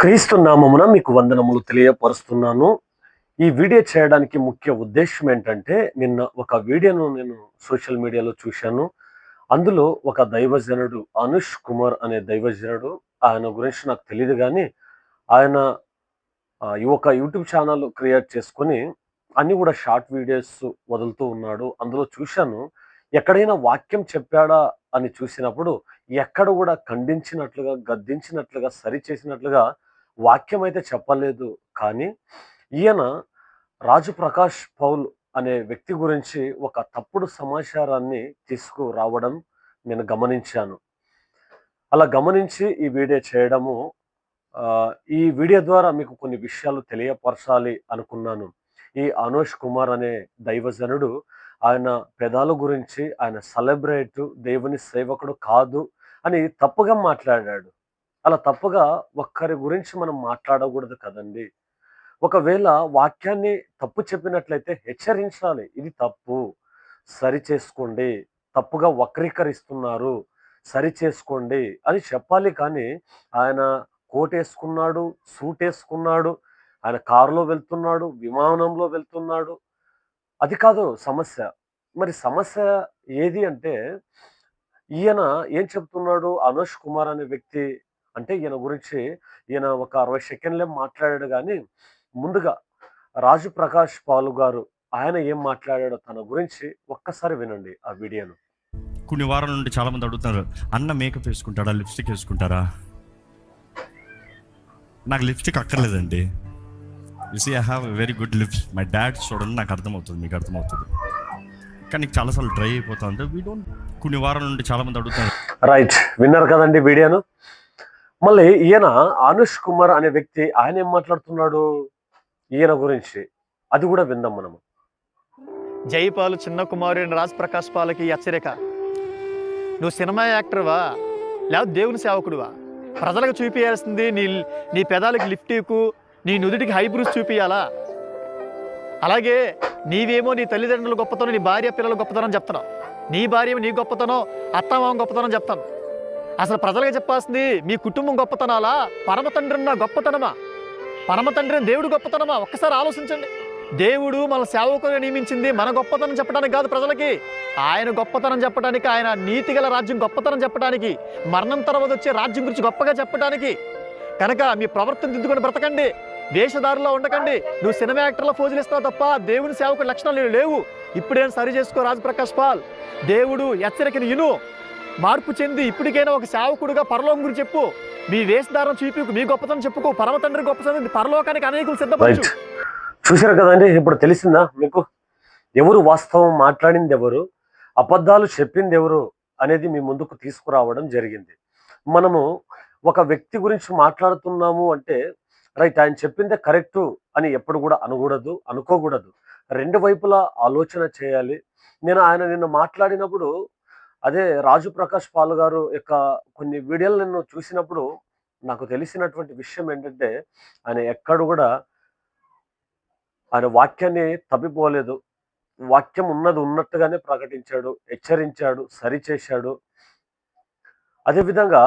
క్రీస్తు నామమున మీకు వందనములు తెలియపరుస్తున్నాను. ఈ వీడియో చేయడానికి ముఖ్య ఉద్దేశం ఏంటంటే నిన్న ఒక వీడియోను నేను సోషల్ మీడియాలో చూశాను. అందులో ఒక దైవజనుడు అనుష్ కుమార్ అనే దైవజనుడు ఆయన గురించి నాకు తెలియదు కానీ ఆయన ఒక యూట్యూబ్ ఛానల్ క్రియేట్ చేసుకొని అన్ని కూడా షార్ట్ వీడియోస్ వదులుతూ ఉన్నాడు. అందులో చూశాను ఎక్కడైనా వాక్యం చెప్పాడా అని చూసినప్పుడు ఎక్కడ కూడా ఖండించినట్లుగా గద్దించినట్లుగా సరి చేసినట్లుగా వాక్యం అయితే చెప్పలేదు కానీ ఈయన రాజు ప్రకాష్ పౌల్ అనే వ్యక్తి గురించి ఒక తప్పుడు సమాచారాన్ని తీసుకురావడం నేను గమనించాను. అలా గమనించి ఈ వీడియో చేయడము ఈ వీడియో ద్వారా మీకు కొన్ని విషయాలు తెలియపరచాలి అనుకున్నాను. ఈ అనోష్ కుమార్ అనే దైవజనుడు ఆయన పెదాల గురించి ఆయన సెలబ్రేట్ దేవుని సేవకుడు కాదు అని తప్పుగా మాట్లాడాడు. అలా తప్పుగా ఒక్కరి గురించి మనం మాట్లాడకూడదు కదండి. ఒకవేళ వాక్యాన్ని తప్పు చెప్పినట్లయితే హెచ్చరించాలి. ఇది తప్పు. సరి చేసుకోండి. తప్పుగా వక్రీకరిస్తున్నారు. సరి చేసుకోండి అని చెప్పాలి కానీ ఆయన కోట్ వేసుకున్నాడు సూట్ వేసుకున్నాడు ఆయన కారులో వెళ్తున్నాడు విమానంలో వెళ్తున్నాడు. అది కాదు సమస్య. మరి సమస్య ఏది అంటే ఈయన ఏం చెప్తున్నాడు? అనుష్ కుమార్ అనే వ్యక్తి అంటే ఈయన గురించి ఈయన ఒక అరవై సెకండ్లే మాట్లాడాడు కానీ ముందుగా రాజు ప్రకాష్ పాలు గారు ఆయన ఏం మాట్లాడాడో తన గురించి ఒక్కసారి వినండి ఆ వీడియోను. కొన్ని వారాల నుండి చాలా మంది అడుగుతున్నారు అన్న మేకప్ వేసుకుంటాడా లిప్స్టిక్ వేసుకుంటారా? నాకు లిప్స్టిక్ అక్కర్లేదండి. You see I have very good lips my dad చూడండి నాకు అర్థమవుతుంది మీకు అర్థమవుతుంది. కానీ చాలాసార్లు డ్రై అయిపోతా ఉంటే వీ డోంట్ కొన్ని వారాల నుండి చాలా మంది అడుగుతున్నారు. రైట్ విన్నారు కదండి వీడియోను? మళ్ళీ ఈయన అనుష్ కుమార్ అనే వ్యక్తి ఆయన ఏం మాట్లాడుతున్నాడు? ఈయన గురించి. అది కూడా విందాం మనము. జైపాలు చిన్న కుమారుని రాజ్ ప్రకాష్ పాలకి హెచ్చరిక నువ్వు సినిమా యాక్టర్వా? లేదా దేవుని సేవకుడువా? ప్రజలకు చూపించాల్సింది నీ నీ పెదాలకి లిఫ్టీకు నీ నుదుటికి హైబ్రూస్ చూపించాలా అలాగే నీవేమో నీ తల్లిదండ్రుల గొప్పతనం నీ భార్య పిల్లల గొప్పతనం చెప్తాను నీ భార్య నీ గొప్పతనం అత్తమామ గొప్పతనం చెప్తాను. అసలు ప్రజలకు చెప్పాల్సింది మీ కుటుంబం గొప్పతనాలా? పరమ తండ్రి నా గొప్పతనమా? పరమ తండ్రిని దేవుడు గొప్పతనమా? ఒక్కసారి ఆలోచించండి. దేవుడు మన సేవకుని నియమించింది మన గొప్పతనం చెప్పడానికి కాదు ప్రజలకి. ఆయన గొప్పతనం చెప్పడానికి ఆయన నీతి గల రాజ్యం గొప్పతనం చెప్పడానికి మరణం తర్వాత వచ్చే రాజ్యం గురించి గొప్పగా చెప్పడానికి. కనుక మీ ప్రవర్తన దిద్దుకొని బ్రతకండి. వేషధారులో ఉండకండి. నువ్వు సినిమా యాక్టర్లో ఫోజులు ఇస్తావు తప్ప దేవుని సేవకుడి లక్షణాలు లేవు. ఇప్పుడేం సరి చేసుకో రాజు ప్రకాష్ పాల్? దేవుడు హెచ్చరికను ఇను. మార్పు చెంది ఇప్పటికైనా ఒక సేవకుడుగా పరలోకం గురించి చెప్పు. మీ వేషధారం చూపి మీ గొప్పతనం చెప్పుకో. పరమ తండ్రి గొప్పతనం పరలోకానికి అనేకులు సిద్ధపరచు చూసారు చూశారు కదండి ఇప్పుడు తెలిసిందా మీకు? ఎవరు వాస్తవం మాట్లాడింది ఎవరు? అబద్ధాలు చెప్పింది ఎవరు అనేది మీ ముందుకు తీసుకురావడం జరిగింది. మనము ఒక వ్యక్తి గురించి మాట్లాడుతున్నాము అంటే రైట్ ఆయన చెప్పిందే కరెక్టు అని ఎప్పుడు కూడా అనకూడదు అనుకోకూడదు. రెండు వైపులా ఆలోచన చేయాలి. నేను ఆయన నిన్న మాట్లాడినప్పుడు అదే రాజు ప్రకాష్ పాల్ గారు యొక్క కొన్ని వీడియోలు నేను చూసినప్పుడు నాకు తెలిసినటువంటి విషయం ఏంటంటే ఆయన ఎక్కడ కూడా ఆయన వాక్యాన్ని తప్పిపోలేదు. వాక్యం ఉన్నది ఉన్నట్టుగానే ప్రకటించాడు హెచ్చరించాడు సరిచేశాడు. అదేవిధంగా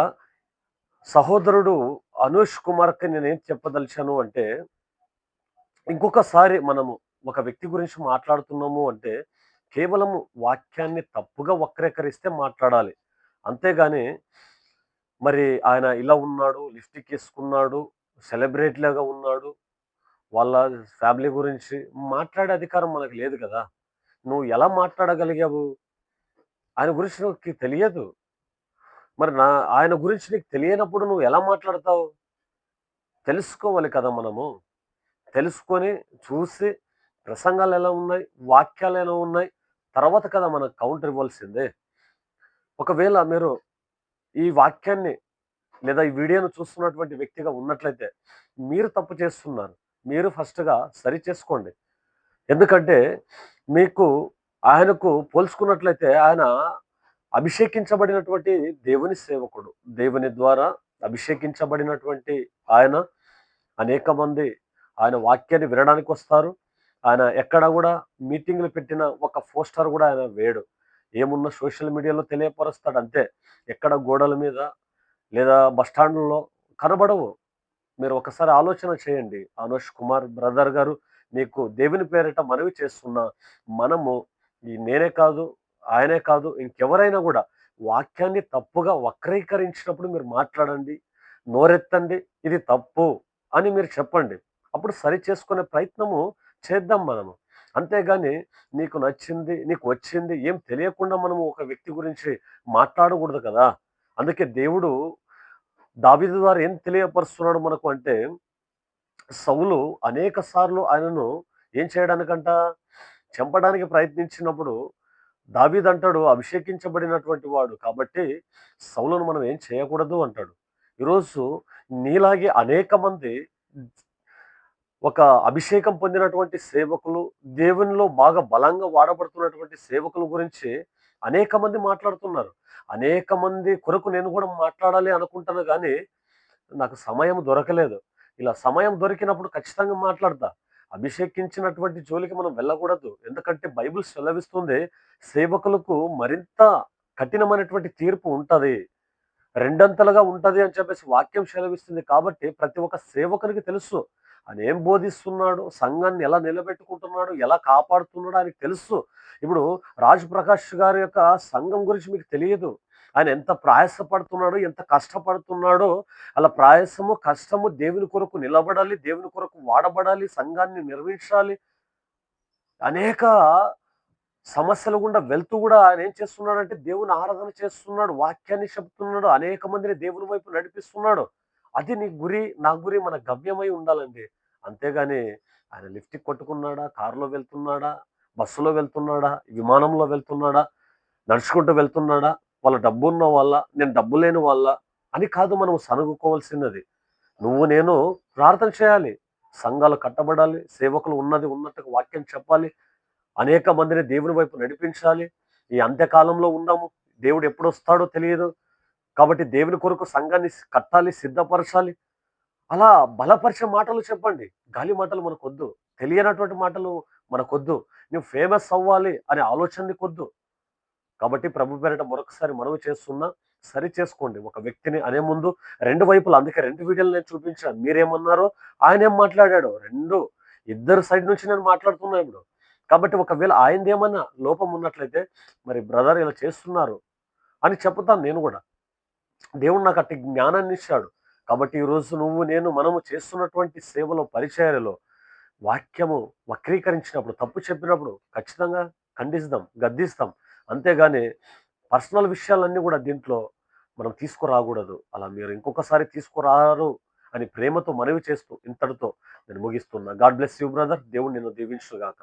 సహోదరుడు అనూష్ కుమార్కి నేనేం చెప్పదలిచాను అంటే ఇంకొకసారి మనము ఒక వ్యక్తి గురించి మాట్లాడుతున్నాము అంటే కేవలము వాక్యాన్ని తప్పుగా వక్రీకరిస్తే మాట్లాడాలి. అంతేగాని మరి ఆయన ఇలా ఉన్నాడు లిఫ్టిక్ వేసుకున్నాడు సెలబ్రేట్ లాగా ఉన్నాడు వాళ్ళ ఫ్యామిలీ గురించి మాట్లాడే అధికారం మనకు లేదు కదా. నువ్వు ఎలా మాట్లాడగలిగావు? ఆయన గురించి నీకు తెలియదు. మరి నా ఆయన గురించి నీకు తెలియనప్పుడు నువ్వు ఎలా మాట్లాడతావు? తెలుసుకోవాలి కదా మనము. తెలుసుకొని చూసి ప్రసంగాలు ఎలా ఉన్నాయి? వాక్యాలు ఎలా ఉన్నాయి? తర్వాత కదా మనకు కౌంటర్ ఇవ్వాల్సిందే. ఒకవేళ మీరు ఈ వాక్యాన్ని లేదా ఈ వీడియోను చూస్తున్నటువంటి వ్యక్తిగా ఉన్నట్లయితే మీరు తప్పు చేస్తున్నారు. మీరు ఫస్ట్గా సరి చేసుకోండి. ఎందుకంటే మీకు ఆయనకు పోల్చుకున్నట్లయితే ఆయన అభిషేకించబడినటువంటి దేవుని సేవకుడు. దేవుని ద్వారా అభిషేకించబడినటువంటి ఆయన అనేక మంది ఆయన వాక్యాన్ని వినడానికి వస్తారు. ఆయన ఎక్కడ కూడా మీటింగ్లు పెట్టిన ఒక పోస్టర్ కూడా ఆయన వేడు. ఏమున్న సోషల్ మీడియాలో తెలియపరుస్తాడు అంతే. ఎక్కడ గోడల మీద లేదా బస్ స్టాండ్లో కనబడవు. మీరు ఒకసారి ఆలోచన చేయండి. అనోష్ కుమార్ బ్రదర్ గారు మీకు దేవుని పేరిట మనవి చేస్తున్న మనము ఈ నేనే కాదు ఆయనే కాదు ఇంకెవరైనా కూడా వాక్యాన్ని తప్పుగా వక్రీకరించినప్పుడు మీరు మాట్లాడండి నోరెత్తండి ఇది తప్పు అని మీరు చెప్పండి. అప్పుడు సరి చేసుకునే ప్రయత్నము చేద్దాం మనము. అంతేగాని నీకు నచ్చింది నీకు వచ్చింది ఏం తెలియకుండా మనము ఒక వ్యక్తి గురించి మాట్లాడకూడదు కదా. అందుకే దేవుడు దావీదు ద్వారా ఏం తెలియపరుస్తున్నాడు మనకు అంటే సౌలు అనేక సార్లు ఆయనను ఏం చేయడానికంట? చంపడానికి ప్రయత్నించినప్పుడు దావీద్ అంటాడు అభిషేకించబడినటువంటి వాడు. కాబట్టి సౌలను మనం ఏం చేయకూడదు అంటాడు. ఈరోజు నీలాగే అనేక మంది ఒక అభిషేకం పొందినటువంటి సేవకులు దేవునిలో బాగా బలంగా వాడబడుతున్నటువంటి సేవకుల గురించి అనేక మంది మాట్లాడుతున్నారు. అనేక మంది కొరకు నేను కూడా మాట్లాడాలి అనుకుంటాను కానీ నాకు సమయం దొరకలేదు. ఇలా సమయం దొరికినప్పుడు ఖచ్చితంగా మాట్లాడతా. అభిషేకించినటువంటి జోలికి మనం వెళ్ళకూడదు. ఎందుకంటే బైబిల్ సెలవిస్తుంది సేవకులకు మరింత కఠినమైనటువంటి తీర్పు ఉంటుంది. రెండంతలుగా ఉంటుంది అని చెప్పేసి వాక్యం సెలవిస్తుంది కాబట్టి ప్రతి ఒక్క సేవకునికి తెలుసు. ఆయన ఏం బోధిస్తున్నాడు? సంఘాన్ని ఎలా నిలబెట్టుకుంటున్నాడు? ఎలా కాపాడుతున్నాడు? ఆయనకు తెలుసు. ఇప్పుడు రాజ్ ప్రకాష్ గారి యొక్క సంఘం గురించి మీకు తెలియదు. ఆయన ఎంత ప్రయాసపడుతున్నాడో? ఎంత కష్టపడుతున్నాడో? అలా ప్రయాసము కష్టము దేవుని కొరకు నిలబడాలి దేవుని కొరకు వాడబడాలి సంఘాన్ని నిర్మించాలి. అనేక సమస్యలు గుండా వెళ్తూ కూడా ఆయన ఏం చేస్తున్నాడంటే దేవుని ఆరాధన చేస్తున్నాడు వాక్యాన్ని చెప్తున్నాడు అనేక మందిని దేవుని వైపు నడిపిస్తున్నాడు. అది నీ గురి నా గురి మన గమ్యమై ఉండాలండి. అంతేగాని ఆయన లిఫ్ట్ కొట్టుకున్నాడా కారులో వెళ్తున్నాడా బస్సులో వెళ్తున్నాడా విమానంలో వెళ్తున్నాడా నడుచుకుంటూ వెళ్తున్నాడా వాళ్ళ డబ్బు ఉన్న వాళ్ళ నేను డబ్బు లేని వాళ్ళ అని కాదు మనం సనుగుకోవాల్సినది. నువ్వు నేను ప్రార్థన చేయాలి. సంఘాలు కట్టబడాలి సేవకులు ఉన్నది ఉన్నట్టుగా వాక్యం చెప్పాలి. అనేక మందిని దేవుని వైపు నడిపించాలి. ఈ అంత్యకాలంలో ఉన్నాము. దేవుడు ఎప్పుడు వస్తాడో తెలియదు. కాబట్టి దేవుని కొరకు సంఘాన్ని కట్టాలి సిద్ధపరచాలి. అలా బలపరిచే మాటలు చెప్పండి. గాలి మాటలు మనకొద్దు. తెలియనటువంటి మాటలు మనకొద్దు. నువ్వు ఫేమస్ అవ్వాలి అనే ఆలోచన నీకొద్దు కాబట్టి ప్రభు పేరిట మరొకసారి మనవి చేస్తున్నా సరి చేసుకోండి. ఒక వ్యక్తిని అనే ముందు రెండు వైపులు అందుకే రెండు వీడియోలు నేను చూపించాను. మీరేమన్నారో ఆయన ఏం మాట్లాడాడు? రెండు. ఇద్దరు సైడ్ నుంచి నేను మాట్లాడుతున్నా ఇప్పుడు. కాబట్టి ఒకవేళ ఆయనది ఏమన్నా లోపం ఉన్నట్లయితే మరి బ్రదర్ ఇలా చేస్తున్నారు అని చెప్తాను నేను కూడా. దేవుడు నాకు అట్టి జ్ఞానాన్ని ఇచ్చాడు. కాబట్టి ఈరోజు నువ్వు నేను మనము చేస్తున్నటువంటి సేవలో పరిచయాలలో వాక్యము వక్రీకరించినప్పుడు తప్పు చెప్పినప్పుడు ఖచ్చితంగా ఖండిస్తాం గద్దిస్తాం. అంతేగాని పర్సనల్ విషయాలన్నీ కూడా దీంట్లో మనం తీసుకురాకూడదు. అలా మీరు ఇంకొకసారి తీసుకురారు అని ప్రేమతో మనవి చేస్తూ ఇంతటితో నేను ముగిస్తున్నా. God bless you brother. దేవుడు నిన్ను దీవించుగాక